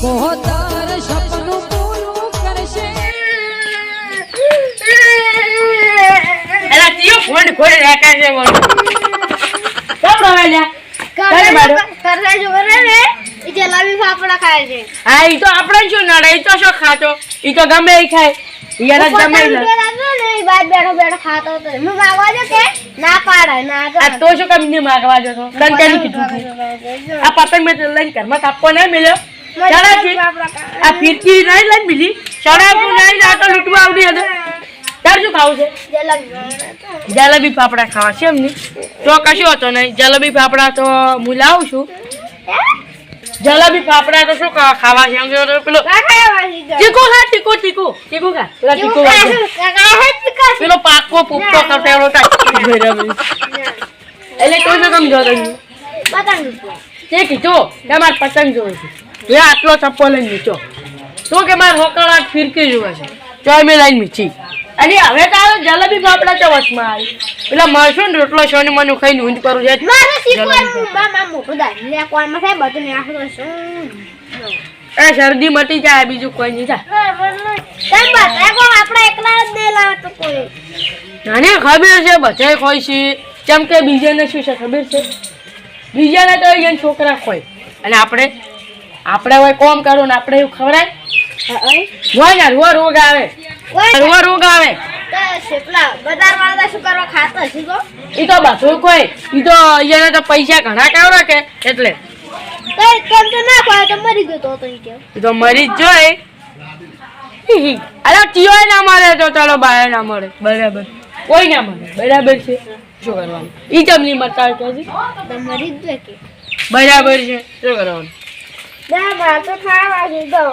કોતર સપનું પૂરું કરશે એલા ચિયો ફોન ખોલી રાખે છે બોલ કેમ રમે લ્યા તારે મારો? કરતા જો કરે ને એ જલેબી ફાફડા ખાય છે હા ઈ તો આપણે શું નડે ઈ તો શું ખાતો ઈ તો ગમે ઈ ખાય ઈ એને પચાસ ગમે ઈ લે. રૂપિયા લાગ્યો ને એ બાદ બેઠો બેઠો ખાતો હતો હું માગવા જો કે ના પાડે ના તો આ તો શું કામ નહીં માગવા જતો તને કેનું કીધું તું? આ પતંગ મેં તને લઈને ઘરમાં કાપવો નહીં મળ્યો ચાલાકી. આ ફીરકી નહીં લઈને મિલી ચણાપું નહીં આ તો લૂંટવા આવડી હતું તારે શું ખાવું છે? જલેબી. ફાફડા ખાવા છે એમની. તો કશું હતો નહીં. જલેબી ફાફડા તો હું લાવું છું. જલેબી ફાફડા તો શું ખાવા છે? એમ કે પેલો ખા તીખું તીખું તીખું ખા. પેલા તીખું પેલો પાકો પુપ્પો કટેલો એટલે કોઈ ન કમ જોતો નહીં તે કીધું કે મારે પતંગ જોયું છે. એ આટલો ચપ્પો લઈને નીચો. તો કે મારે હોકળાટ ફિરકી જોવે છે? તો મેં લઈને મીચી અને હવે તો આ જલેબી ફાફડા તો વચમાં આવી પેલા મરશું ને રોટલો છો ને મને ખાઈને ઊંધ કરું છે. એ શરદી મટી જાય બીજું કોઈ નહીં થાય નાને ખબર છે બધાય ખોય છે. કેમ કે બીજાને શું છે ખબર છે? બીજાને તો છોકરા ખોય. અને આપણે આપણે હવે કોમ કરો ને આપણે એવું ખવડાય? હોય ને રૂવા રોગ આવે. રૂવા રોગ આવે. એ તો બધું કોઈ. તો અહીંયા તો પૈસા ઘણા કાવડા કે એટલે. તો તો ઈ કે એ તો મરી જ જોય. અરે ચિયોય ના મળે તો ચાલો બાય ના મળે. બરાબર. કોઈ ના મળે. બરાબર છે. શું કરવાનું? ઈ જમની મતા કે છે તો મરી જ બરાબર છે. શું કરવાનું? ના મારે તો ખાવા દીધો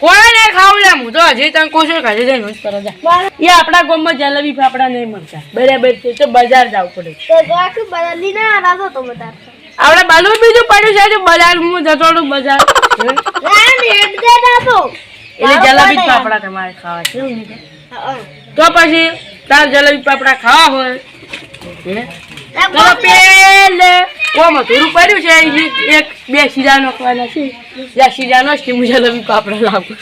કોઈને ખાવું લે હું તો હજી તને કોશું ખાલી જઈને જ કરો જા. એ આપણા ગામમાં જલેબી ફાફડા નહીં મળતા. બરાબર છે તો બજાર જવું પડે. તો આખું બદલી ના રાતો તો બધા આપણે બાલુ બીજું પડ્યું છે બજાર હું જતો હતો બજાર? ના એટલે જલેબી ફાફડા તમારે ખાવા છે? તો પછી તાર જલેબી ફાફડા ખાવા હોય. હે? તો પેલે. ઓમાં થોડું પડ્યું છે? એક બે શીરા નાખવાના છે. યા શીરા નો હું લવી ફાફડા લાવું.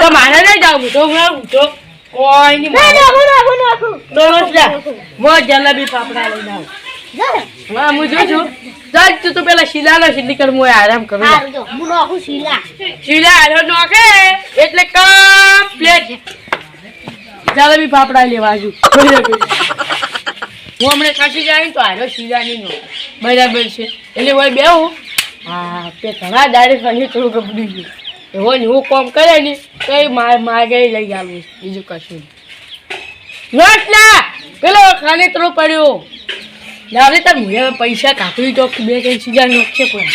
તો મારે નહીં જાવું તો હું તો કોઈ નહીં મારે. તો જા. મો જલેબી પાપડા લઈ આવું. હા હું જોઉં છું. ચાલ તું તો પેલા શીલાનો શીલી કર હું આરામ કરું જા. શીલા હારો નોખે એટલે કમ્પ્લેટ. જલેબી પાપડા લેવા આજુ હું હમણાં કાશી જાય તો આરો શીલા નો બરાબર છે. એટલે હોય બેહું. હા તે ઘણા દાડે ખાલી થોડું ગબડી ગયું. એવો ને હું કોમ કરે ને તો એ માગે લઈ આવું બીજું કશું નહીં. પેલો ખાને થોડો પડ્યો. લાવે તાર મુએ પૈસા કાપી તો બે કઈ સીધા નોખશે પણ.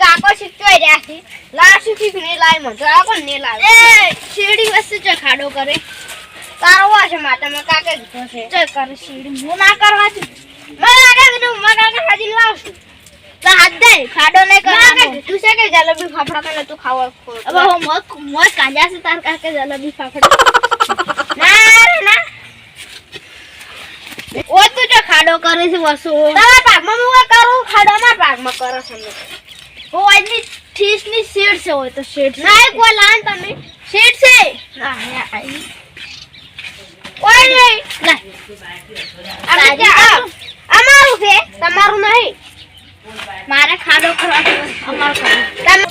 કાકો શીખતો રહ્યા છે. લાશી શીખને લાય મજા આ ને લાવે એ શેડી વસ્તુ ચખાડો ખાડો કરે. તારો વા છે માતામાં કાકે કીધો છે. ચો કર શીડી હું ના કરવા છું. મને લાગે કે મગા કાકા હાજી લાવશું તો હાથ દે ખાડો નહીં કરવાનો. તું છે કે જલેબી ફાફડા કરે તું ખાવા હવે હું મોત મોત કાંજા છે તાર કાકે જલેબી ફાફડા. ના ના ઓ તું જો ખાડો કરે છે વસુ. તારા પાકમાં હું કરું? ખાડો ના પાકમાં કરો છે હું આજની ઠીસની શેડ છે હોય તો શેડ ના કોઈ લાન તમે. શેડ છે ના હે આઈ કોઈ નહીં ના આપણે ત્યાં અમારું છે તમારું નહીં. મારે ખાડો કરવા અમારું તમે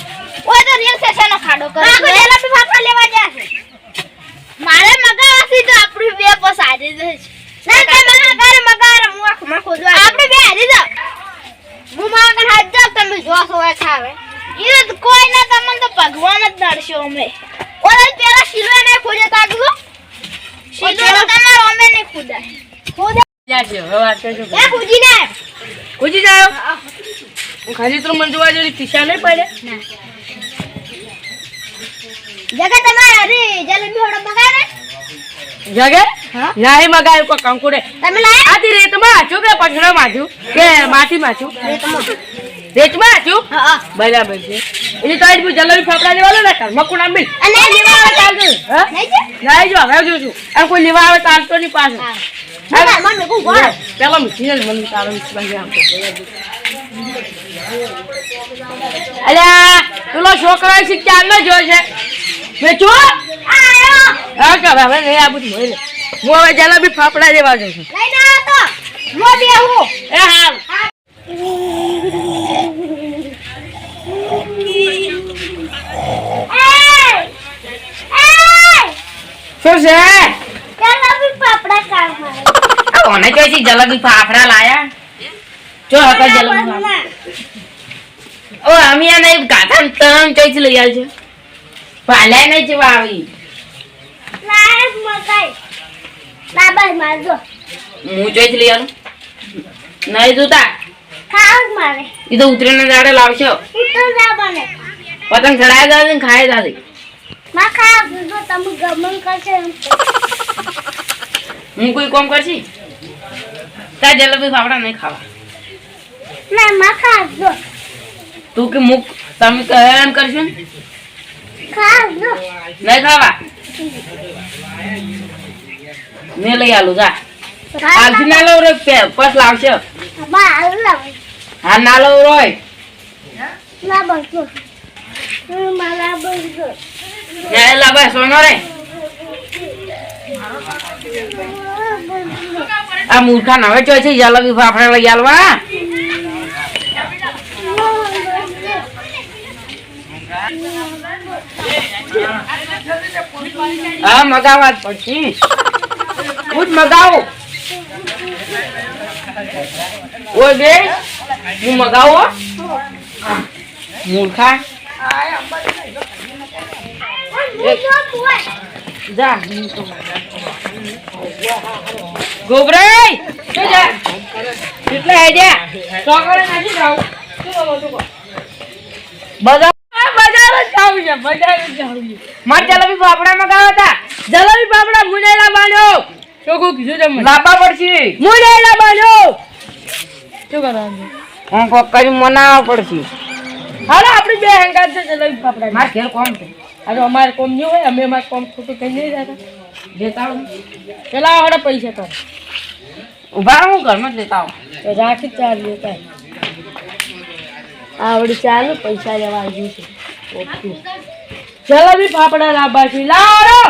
ઓય તો રીલ છે શેનો ખાડો કરો. ના કોઈ જલેબી ફાફડા લેવા ગયા છે? મારે મગાવાથી તો આપણી બે પસ હારી જશે ના તમે મગારે મગાર હું આંખમાં ખોદવા આપણે બે હારી જાવ હું મારા કણ હાથ જાવ તમે જોશો હોય ખાવે એ તો કોઈ ના તમને તો ભગવાન જ દર્શો અમે ઓલા પેલા શીલો ને ખોજે તાગલો શીલો તો તમારો અમે ને ખુદાય. ખુદા. ક્યાં છે હવે વાત કરજો એ ખુજી ને ખુજી જાયો હું ખાલી તો મને જોવા જેવી ખિસ્સા નહીં પડે. જગત તમારે અરે જલેબી હોડો મગાવે? જગે? નાહી મગાયું કોઈ કંકુડે તમે લાયા? આથી રેતમાં આછું કે પછડો માછું કે માટી માછું રેતમાં. આછું બરાબર છે. એટલે તો આજ જલેબી ફાફડા ને લેવા આવે ચાલતું નહીં જો હવે છું આ કોઈ લેવા આવે તો નહીં પાછો. ના મમ્મી કો ગોળ પેલા મીઠી ને મને તારો અલ્યા પેલો છોકરો છે ક્યારનો જોયો છે. મેં જો. હા કર હવે નહીં આ બધું હોય હું હવે જલેબી ફાફડા જેવા જઉં છું. એ હા શું છે? જલેબી પાપડા ખાવા. કોને કહે છે જલેબી ફાફડા લાયા? જો હકા જલેબી ઓ અમે આ નહીં ને તમ કઈ લઈ આલ છે પાલ્યા નહીં જેવા આવી. લાયક મકાઈ. બાબા મારજો હું જોઈ લઈ આલું? નહીં જોતા? ખાવ મારે. એ તો ઉતરીને દાડે લાવશો. તો પતંગ ચડાય દાદે ને ખાય દાદી માં ખાવ જો તમે ગમન કરશે હું કોઈ કોમ કરશી? તાર જલેબી ફાફડા નહીં ખાવા. ના માં ખાજો તું કે મુક તમે કહે એમ કરશો ને? નહીં ખાવા? મેં લઈ આલું જા. હાલથી ના લઉં રે પસ લાવશે. હા ના લઉં રોય. ના બનજો મારા બનજો ના લાવા સોનો રે. આ મૂર્ખા નવે ચોય છે જલેબી ફાફડા લઈ આલવા. હા મગાવવા પછી હું જ મગાવું. ઓય બે હું મગાવો મૂર્ખા. જા ગોબરાઈ શું જા એટલે હે જા. ચોકડે નથી જાવ શું બજાર બજાર જ જાવું છે બજાર જ જાવું છે. માર જલેબી પાપડા મગાવ્યા હતા. જલેબી પાપડા મુને લાવવાનો શું કહું કીધું પડશે. મુને લાવવાનો શું કરવાનું? હું કોક કરી મનાવવા પડશે. હાલો આપણી બે હંગાત છે જલેબી પાપડા માર ઘેર કોમ છે. અરે અમારે કોમ નહીં હોય અમે અમારે કોમ ખોટું કઈ નહીં જતા લેતા પેલા આવડે પૈસા તો. ઊભા હું ઘરમાં જ લેતા આવું. રાખી ચાર લેતા આવડી ચાલુ પૈસા લેવા આવ્યું છે ઓકે. ચલો બી ફાફડા લાંબા છે લાવો!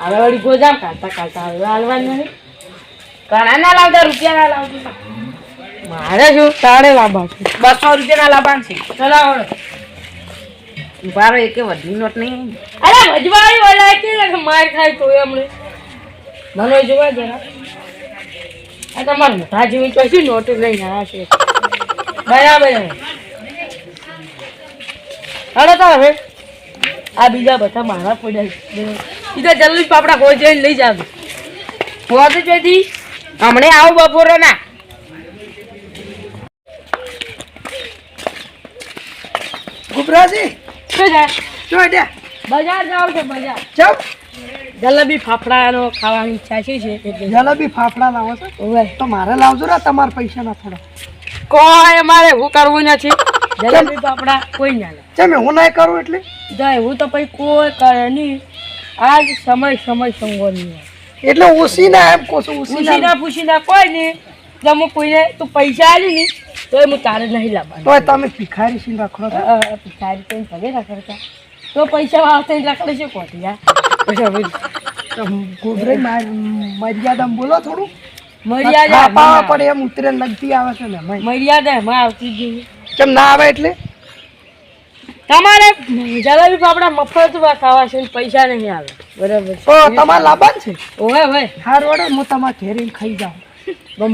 હવે વળી ગોજામ કાઢતા કાઢતા હવે હાલવાનું નહીં ઘણા ના લાવતા રૂપિયા ના લાવતા. મારે શું? તારે લાંબા છે બસો રૂપિયા ના લાંબા છે. ચલો આવડો બારો એકે વધુ નોટ નહીં. અરે વજવાળી ઓલા કે માર ખાય તો એમણે મને જોવા જરા આ તમારે મોટા જેવી તો શું નોટ લઈને આવ્યા છે. બરાબર હવે તો હવે. આ બીજા બધા મારા પડ્યા છે. ઈ જલ્દી પાપડા કોઈ જઈને લઈ જાવ હોત જોઈતી હમણે આવું બપોરે ના. ગુબરાજી બજાર જાવ છે બજાર. ચમ જલેબી ફાફડાનો ખાવાની ઈચ્છા છે છે જલેબી ફાફડા લાવો છો? તો મારે લાવજો ને તમારા પૈસા ના થોડા. કોઈ અમારે એવું કરવું નથી. જલેબી ફાફડા કોઈ ના લે ચમ હું ના કરું એટલે? જાય હું તો પછી કોઈ કરે નહીં. આજ સમય સમય સંગોની એટલે ઓછી ના એમ કોશું ઓછી પૂછી ના ના પૂછી ના કોઈ નહીં. જો હું કોઈને તું પૈસા આલી નહીં તો હું તારે નહીં લાવવાનું. તોય તમે ભિખારી છીએ રાખો ભિખારી તો ભલે ના તો પૈસા વાળા રાખડે છે કોટી યાર? તો ગુબરે મર્યાદામાં બોલો થોડું. મર્યાદા પાવા પડે એમ ઉતરે લગતી આવે છે ને. મર્યાદા એમાં આવતી જ કેમ ના આવે એટલે? તમારે જલેબી ફાફડા મફત ખાવા છે પૈસા નહીં આવે. બરાબર તો તમારે લાભ છે? ઓવે ઓવે હાર વડે હું તમારે ઘેરીને ખાઈ જાઉં.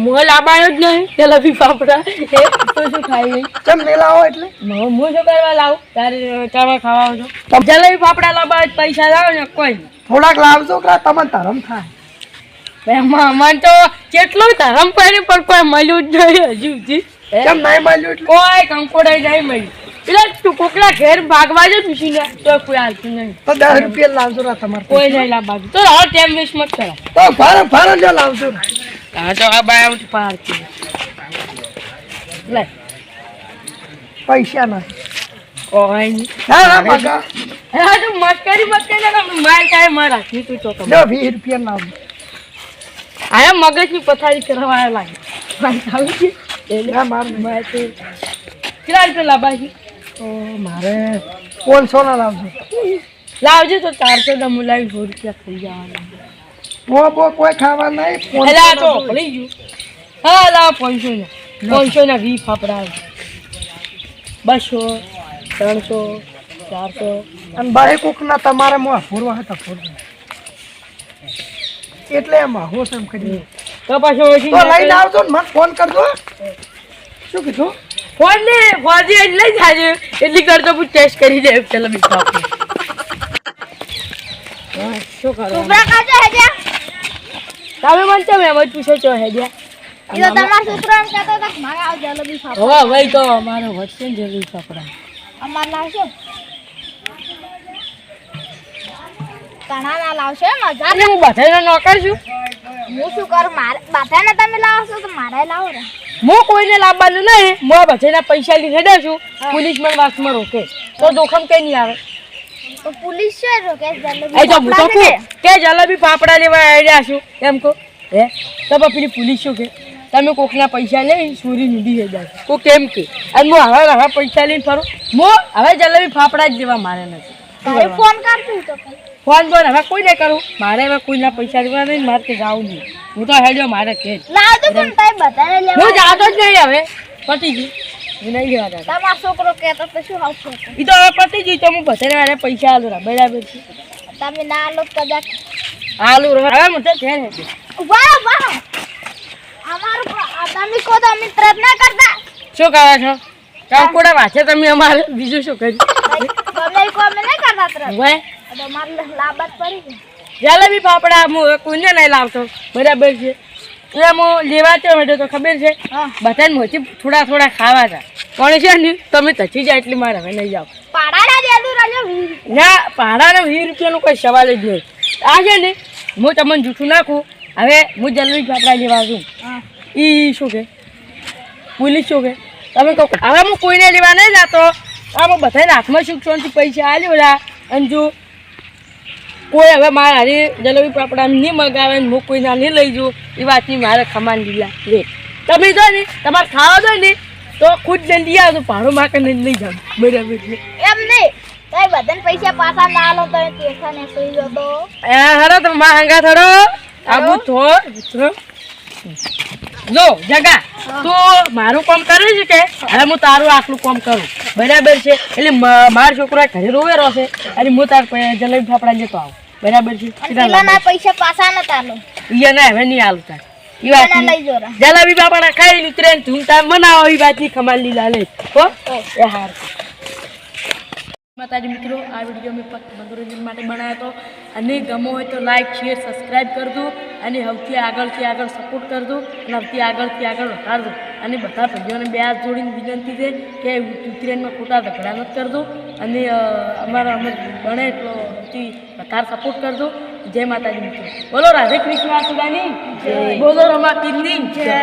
મોં લાવવાનો જ નહીં. જલેબી ફાફડા. એ તો શું ખાઈ નહીં ચમ મેલાવો એટલે હું શું કરવા લાવું. તારે ચાવા ખાવા છો જલેબી હોય તો પૈસા લાવો ને કોઈ થોડાક લાવજો કે તમને ધરમ થાય. એમાં અમારે તો કેટલું ધરમ પાણી પણ કોઈ મળ્યું જ નહીં હજુ કેમ નહીં મળ્યું કોઈ કંકોડાઈ નહીં મળ્યું. એટલે તું કોકના ઘેર ભાગવા જ પૂછીને તો કોઈ હાલતું નહીં. તો દસ રૂપિયા લાવજો ને તમારે કોઈ નહીં લાવવા તો હવે ટાઈમ વેસ્ટ મત કરા. તો ભારે ભારે જો લાવજો. હા તો આ બાય આવું પાર લે. પૈસા ના કોઈ નહીં. ના ના હા તું મસ્કરી મત કરી ને માર કાંઈ માર રાખી તું તો તમે. વીસ રૂપિયા લાવજો. આયા મગજની પથારી કરવા લાગે. મારે ખાવું છે. મારું કેટલા રૂપિયા લાવવા છે? તો મારે પાંચસો ના લાવજો. લાવજો તો ચારસો ના મુલાવી સો રૂપિયા થઈ જવાના. બો બો કોઈ ખાવા નહીં એટલે તો 500 ના ગયું. હા લાવ પાંચસો ના પાંચસો ના વી ફાફડા. બસો ત્રણસો ચારસો. અને બાઈ કોકના તમારે મોં ફોરવા હતા ફોરવા એટલે એમાં હોશ એમ કરી. તો પાછો તો લઈને આવજો ને મને ફોન કરજો શું કીધું? ફોન ને ફોજી એટલે જ આજે એટલી કરતો હું ટેસ્ટ કરી દે ચલો બી ફાફડા શું કરો? છોકરા કાચો હેડ્યા. તમે મન તો એમ જ પૂછો છો હે એ તો તમારા છોકરાને કહેતો હતો કે મારે આવ જલેબી ફાફડા. હો ભાઈ તો અમારો વચ્ચે જરૂર ફાફડા. અમાર લાવશો? તણાના લાવશો હજાર હું બધાને નોકર છું? હું શું કરું? મારે બધાને તમે લાવશો તો મારે લાવો ને. હું કોઈને લાવવાનું નહીં. હું આ બધાના પૈસા લઈને હેડ્યો છું પોલીસ મને વાસમાં રોકે. તો જોખમ કઈ નહીં આવે? પોલીસ છે રોકે? જલેબી તો હું તો ફાફડા કહું કે જલેબી પાપડા લેવા આવ્યા છું? એમ કહો. હે? તો પેલી પોલીસ શું કે? તમે કોકના પૈસા લઈ સુરી નીડી હે જાય કો કેમ કે? અને હું હવે હવે પૈસા લઈને ફરું. હું હવે જલેબી ફાફડા જ દેવા મારે નથી. ફોન કરતું તો. ફોન બોન હવે કોઈ નહીં કરું? મારે હવે કોઈના પૈસા લેવા નહીં મારે કે જાવું નહીં. હું તો હેડ્યો મારે કે લાવજો પણ તમે બધાને હું જાતો જ નહીં હવે. પતી ગયું. હું નહીં લેવા તમારો છોકરો કહેતો તો શું આવશે એ તો હવે પતી ગયું તો હું બધાને મારે પૈસા આલું રા બરાબર છે. તમે ના લો તો કદાચ. આલુ રા હવે મને અમારું પ- તમે કહો તો અમે પ્રયત્ન કરતા. શું કરો છો? કંકોડા વાંચે તમે અમારે? બીજું શું કર્યું? ગમે એ અમે નહીં કરતા પ્રયત્ન. આ. જલેબી પાપડા હું કુંજે નહીં લાવતો. બરાબર છે. એટલે હું લેવા તો હેડ્યો તો ખબર છે? બધાને મોચી થોડા થોડા ખાવા હતા. પણ છે ને તમે તચી જાય એટલે મારે હવે નહીં વીસ. ના પાડાને વીસ રૂપિયાનો કોઈ સવાલ જ નહીં. આ છે ને હું તમને જૂઠું નાખું હવે હું જલેબી પાપડા લેવા છું એ શું કે? પોલીસ શું કે? તમે કહો હવે હું કોઈને લેવા નહીં જાતો. આમાં બધાને હાથમાં સુખ શાંતિ પૈસા આલી લેવડા અને જો કોઈ હવે મારા હારી જલેબી પાપડા નહીં મગાવે ને હું કોઈના નહીં લઈ જઉં એ વાતની મારે ખમાન લીલા લે તમે જો ને તમારે ખાવા દો ને તો ખુદ જલ્દી આવજો ભાડું માકે નહીં લઈ જાવ બરાબર એમ નહીં. બધાને પૈસા પાછા ના લો તો ટેસા ને સુઈ ગયો એ હરો તમે મા હંગા થોડો આબુ થો જો જગા. તું મારું કામ કરે છે કે હવે હું તારું આટલું કામ કરું. બરાબર છે? એટલે માર છોકરો ઘરે રોવે છે અને હું તાર જલેબી ફાફડા લેતો આવું. બરાબર છે? પૈસા પાછા ન લો ઈ હવે નહીં આલું તાર. વાત જલેબી ફાફડા ખાઈ લીધું ને તું તાર બનાવો એ વાતની ખમાલ લીલા લે. હો? એ હાર. માતાજી મિત્રો આ વીડિયો મેં ફક્ત મનોરંજન માટે બનાવ્યો હતો. અને ગમો હોય તો લાઈક શેર સબસ્ક્રાઈબ કરજો અને સૌથી આગળથી આગળ સપોર્ટ કરજો અને સૌથી આગળથી આગળ વધારજો. અને બધા ભાઈઓને બે હાથ જોડીને વિનંતી છે કે ઉત્તરાયણમાં ખોટા ઝઘડા નથી કરજો અને અમારા અમે બને એટલો સૌથી વધારે સપોર્ટ કરજો. જય માતાજી મિત્રો. બોલો રાધે કૃષ્ણ બોલો રમા પીરની જય.